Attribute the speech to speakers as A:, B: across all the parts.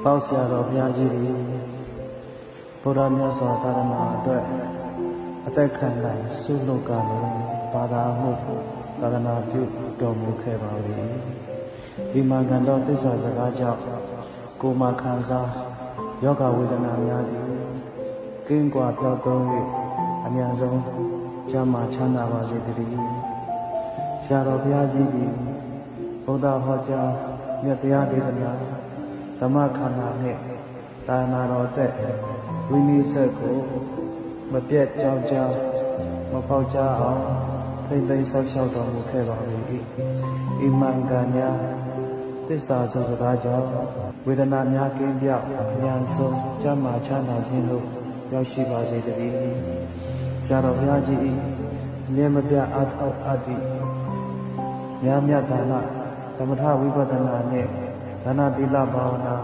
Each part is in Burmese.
A: ပေါ့ဆရာတော်ဘုရားကြီးတွေဘုရားမြတ်စွာသာသနာအတွက်အသက်ခံနိုင်ဆုလုပ်ကလည်းဘာသာမှုသာသနာပြုတော်မူခဲ့ပါလေဒီမှာကံတော်သစ္စာစကားကြောင့်ကိုယ်မှာခံစားယောဂဝေဒနာများသည်ကင်းကွာပြောက်သုံး၍အများဆုံးကျမ်းမာချမ်းသာပါစေတည်းဆရာတော်ဘုရားကြီးသည်ဘုရားဟောကြားမြတ်တရားဒေသနာ ဓမ္မခန္ဓာနှင့်တာနာတော်သက်ဝိနည်းဆက်ကိုမပြတ်ကြောင်းကြောင်းမပေါက်ကြအောင်ထိမ့်သိမ်းဆောက်ရှောက်တော်မူခဲ့ပါ၏ဣမံကညာသစ္စာဆိုစကားကြောင့်ဝေဒနာများကင်းပြောက်အများဆုံးကျမ်းမာချမ်းသာခြင်းတို့ရောက်ရှိပါစေတည်းဆရာတော်ဘုရားကြီး၏အမြဲမပြတ်အားထုတ်အပ်သည့်များမြတ်ဒါနသမထဝိပဿနာနှင့် ဒါနသီလဘာဝနာ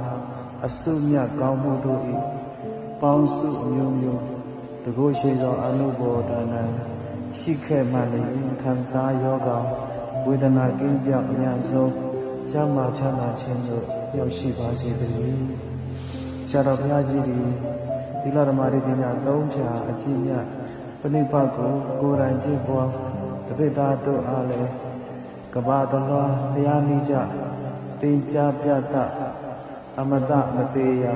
A: အစုမြတ်ကောင်းမှုတို့၏ပေါင်းစုအမျိုးမျိုးတကုရှိသောအနုဘောဒနာရှိခဲ့မှလည်းခံစားယောဂဝေဒနာကင်းပြောက်အများဆုံးကျမ်းမာချမ်းသာခြင်းတို့ရောက်ရှိပါစေတည်းဆရာတော်ဘုရားကြီးသည်သီလဓမ္မရိပညာသုံးဖြာအကျဉ်းမြတ်ပဏိပတ်ကိုကိုယ်တိုင်ကြည့်ပွားတပိသားတို့အားလည်းကဘာတလွားတရားနိကြ တင်ကြပြတအမတမသေးရာ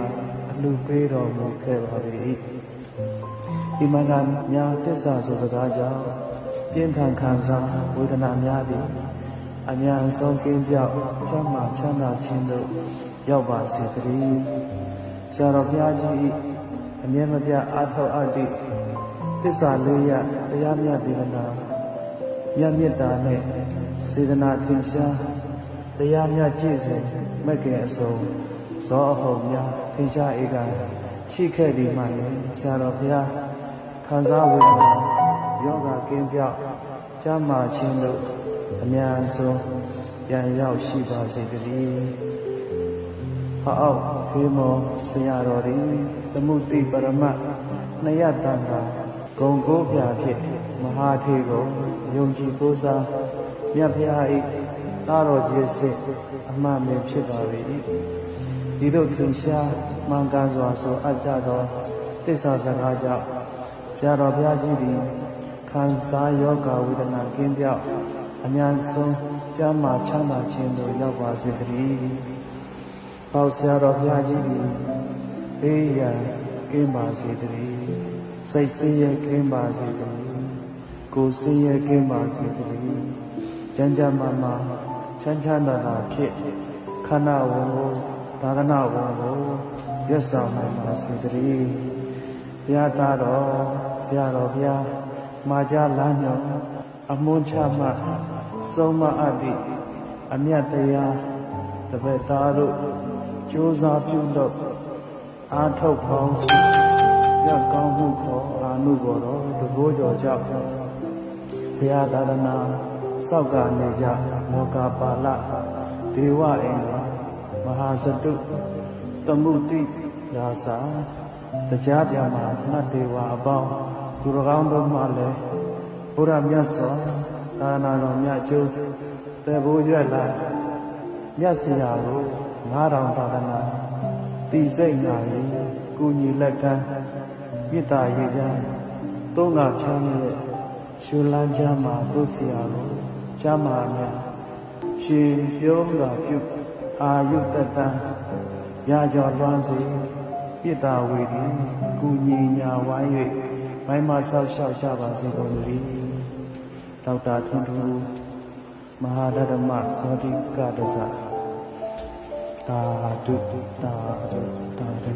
A: အလူပေးတော်မူခဲ့ပါ၏ဒီမင်္ဂညာသစ္စာဆိုစကားကြောင့်ပြင်းထန်ခံစားဝေဒနာများသည်အများဆုံးကင်းပြောက်ချမ်းသာချမ်းသာခြင်းတို့ရောက်ပါစေတည်းဆရာတော်ဘုရားကြီး၏အမြဲမပြတ်အားထုတ်အပ်သည့်သစ္စာလေးရတရားမြတ်ဒေသနာမြတ်မေတ္တာနဲ့စေတနာသင်ရှား တရားမြတ်ကြည်စဉ်မက်ကင်အစုံဇောအဟုတ်များသင်ရှားဧကရှိခဲ့ဒီမှလည်းဆရာတော်ဘုရားခံစားဝေဒနာယောဂကင်းပြောက်ကျမ်းမာခြင်းတို့အများဆုံးပြန်ရောက်ရှိပါစေတည်းဟောက်ဖေမောဆရာတော်ဒီသမှုတိပရမတ်နှစ်ရတန်တာဂုံကိုးပြဖြင့်မဟာထေကိုယုံကြည်ကိုးစားမြတ်ဖရာ၏ သာတော်ကြီးစိတ်အမှန်ပင်ဖြစ်ပါ၏ဒီတို့သင်ရှားမှန်ကန်စွာဆိုအပ်ကြသောတစ္ဆာစကားကြောင့်ဆရာတော်ဘုရားကြီးသည်ခံစားယောဂဝေဒနာကင်းပြောက်အများဆုံးကျမ်းမာချမ်းသာခြင်းတို့ရောက်ပါစေတည်း။ပေါ့ဆရာတော်ဘုရားကြီးသည်ဘေးရန်ကင်းပါစေတည်း။စိတ်ဆင်းရဲကင်းပါစေတည်း။ကိုယ်ဆင်းရဲကင်းပါစေတည်း။ကျမ်းကျမ်းမာမာ ချမ်းချမ်းသာသာဖြင့်ခန္ဓာဝန်ကိုသာသနာဝန်ကိုရွတ်ဆောင်နိုင်ပါစေတည်း။ဘုရားသားတော်ဆရာတော်ဘုရားမာကြလမ်းညောအမွန်းချမှဆုံးမအပ်သည့်အမြတ်တရားတပည့်သားတို့ကြိုးစားပြုလို့အာထုတ်ပေါင်းစုရကောင်းမှုခေါ်အာနုဘော်တော်တကိုးကြော်ကြောင့်ဘုရားသာသနာ စောက်ကနေကြမောကပါလဒေဝအိမ်တော်မဟာစတုတမှုတိရာစာတရားပြမှာနတ်ဒေဝအပေါင်းသူတော်ကောင်းတို့မှလည်းဘုရားမြတ်စွာသာနာတော်မြတ်ကျိုးတေဘိုးရွက်လာမြတ်စရာကိုငါးတော်သာသနာတိစိတ်နာရီကုညီလက်ကမ်းမေတ္တာရေးချမ်းသုံးငါဖြန်းရဲ့ရှုလန်းချမ်းမှာတို့စရာကို ချမ်းမာများရှင်ပြောတာပြုအာယုတတံရာကျော်လွမ်းစေမေတ္တာဝေဒီကုညီညာဝိုင်း၍ဘိုင်းမဆောက်ရှောက်ရပါစေကုန်သတည်းဒေါက်တာထွန်းထွန်းမဟာဓမ္မဇောတိကတ္တဇသာဓုသာဓုသာဓု